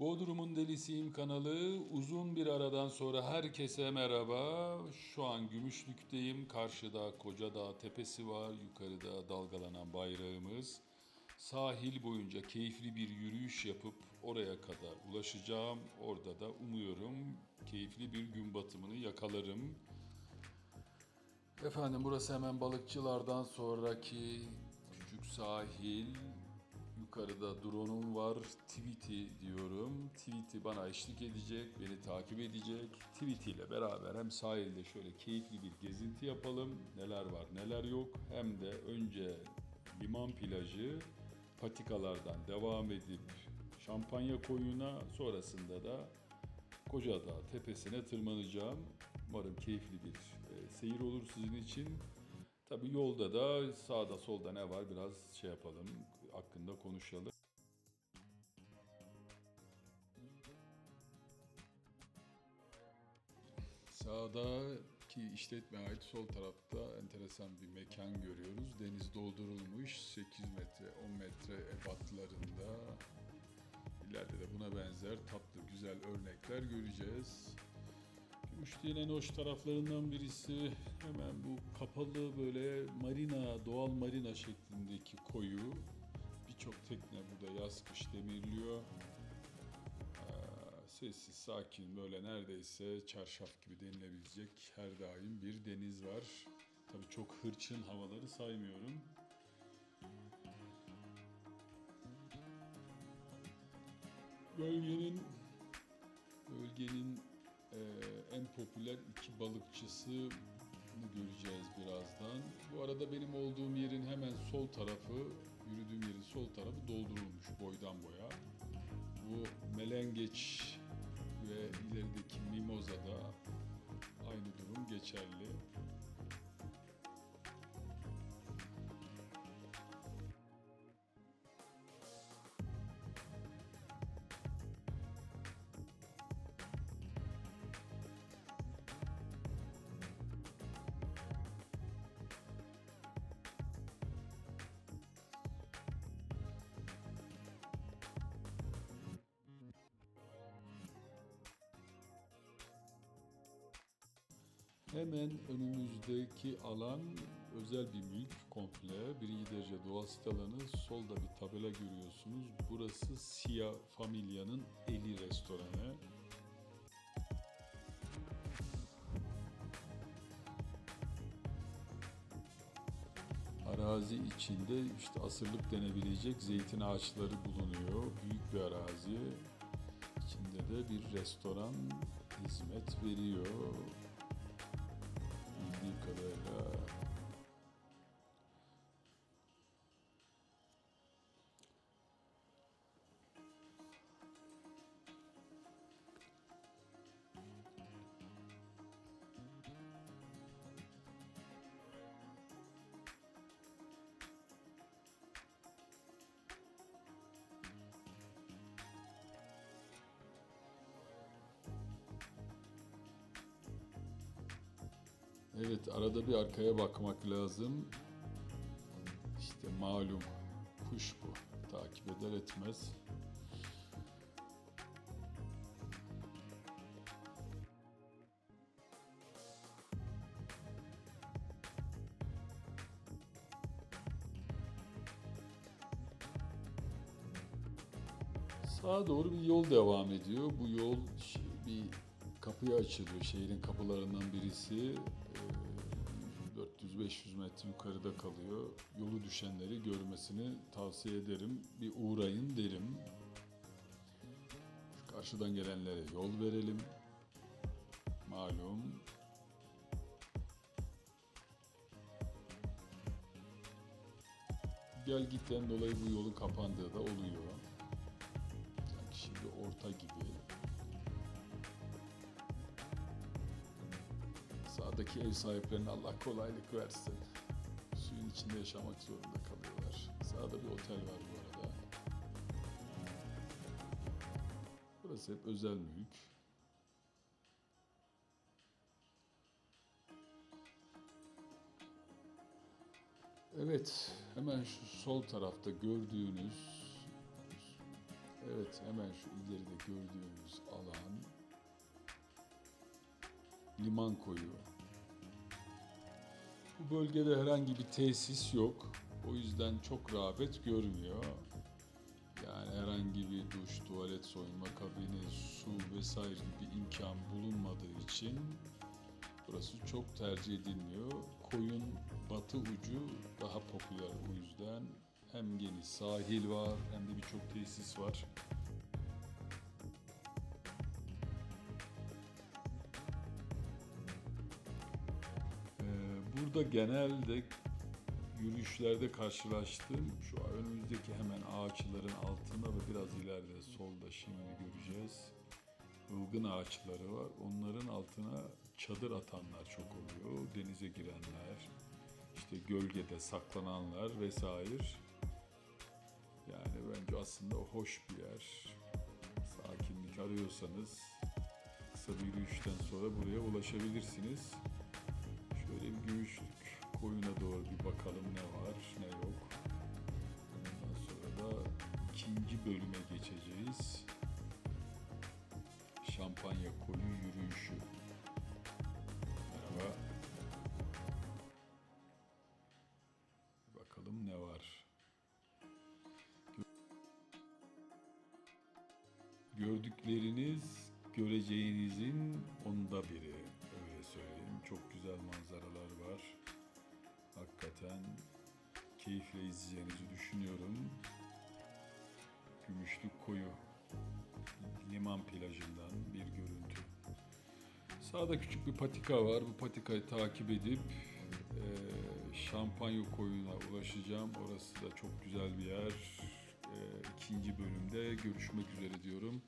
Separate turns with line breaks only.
Bodrum'un Delisiyim kanalı uzun bir aradan sonra herkese merhaba. Şu an Gümüşlük'teyim. Karşıda Kocadağ tepesi var. Yukarıda dalgalanan bayrağımız. Sahil boyunca keyifli bir yürüyüş yapıp oraya kadar ulaşacağım. Orada da umuyorum keyifli bir gün batımını yakalarım. Efendim burası hemen balıkçılardan sonraki küçük sahil. Yukarıda drone'um var. Tweety diyorum. Tweety bana eşlik edecek, beni takip edecek. Tweety ile beraber hem sahilde şöyle keyifli bir gezinti yapalım. Neler var, neler yok. Hem de önce liman plajı, patikalardan devam edip Şampanya koyuna, sonrasında da Kocadağ tepesine tırmanacağım. Umarım keyifli bir e, seyir olur sizin için. Tabii yolda da sağda solda ne var biraz şey yapalım, hakkında konuşalım. Sağdaki işletmeye ait sol tarafta enteresan bir mekan görüyoruz. Deniz doldurulmuş 8 metre 10 metre ebatlarında. İleride de buna benzer tatlı güzel örnekler göreceğiz. Gümüşlüğün en hoş taraflarından birisi hemen bu kapalı böyle marina, doğal marina şeklindeki koyu. Birçok tekne burada yaz kış demirliyor. Ee, Sessiz, sakin böyle neredeyse çarşaf gibi denilebilecek her daim bir deniz var. Tabii çok hırçın havaları saymıyorum. Bölgenin bölgenin e, en popüler iki balıkçısını göreceğiz birazdan. Bu arada benim olduğum yerin hemen sol tarafı, yürüdüğüm yerin sol tarafı doldurulmuş boydan boya. Bu Melengeç ve ilerideki Mimoza'da aynı durum geçerli. Hemen önümüzdeki alan özel bir mülk komple. Birinci derece doğal sit alanı. Solda bir tabela görüyorsunuz. Burası Sia Familya'nın Eli restoranı. Arazi içinde işte asırlık denebilecek zeytin ağaçları bulunuyor. Büyük bir arazi. İçinde de bir restoran hizmet veriyor Evet, arada bir arkaya bakmak lazım. İşte malum kuş bu. Takip eder etmez. Sağa doğru bir yol devam ediyor. Bu yol bir kapıya açılıyor. Şehrin kapılarından birisi. Ee, 400-500 metre yukarıda kalıyor. Yolu düşenleri görmesini tavsiye ederim. Bir uğrayın derim. Karşıdan gelenlere yol verelim. Malum gel gitten dolayı bu yolun kapandığı da oluyor. Sanki şimdi orta gibi. Ev sahiplerine Allah kolaylık versin. Suyun içinde yaşamak zorunda kalıyorlar. Sağda bir otel var bu arada. Burası hep özel mülk. Evet, hemen şu sol tarafta gördüğünüz Evet hemen şu ileride gördüğümüz alan liman koyu. Bu bölgede herhangi bir tesis yok. O yüzden çok rağbet görmüyor. Yani herhangi bir duş, tuvalet, soyunma kabini, su vesaire gibi imkan bulunmadığı için burası çok tercih edilmiyor. Koyun batı ucu daha popüler o yüzden. Hem geniş sahil var hem de birçok tesis var. Burada genelde yürüyüşlerde karşılaştığım şu önümüzdeki hemen ağaçların altında ve biraz ileride solda şimdi göreceğiz. Ilgın ağaçları var. Onların altına çadır atanlar çok oluyor. Denize girenler, işte gölgede saklananlar vesaire. Yani bence aslında hoş bir yer. Sakinlik arıyorsanız kısa bir yürüyüşten sonra buraya ulaşabilirsiniz. Gümüşlük koyuna doğru bir bakalım ne var ne yok. Ondan sonra da ikinci bölüme geçeceğiz. Şampanya koyu yürüyüşü. Merhaba. Bakalım ne var. Gördükleriniz göreceğinizin onda biri. Manzaralar var. Hakikaten keyifle izleyeceğinizi düşünüyorum. Gümüşlük Koyu liman plajından bir görüntü. Sağda küçük bir patika var. Bu patikayı takip edip eee Şampanya koyuna ulaşacağım. Orası da çok güzel bir yer. Eee ikinci bölümde görüşmek üzere diyorum.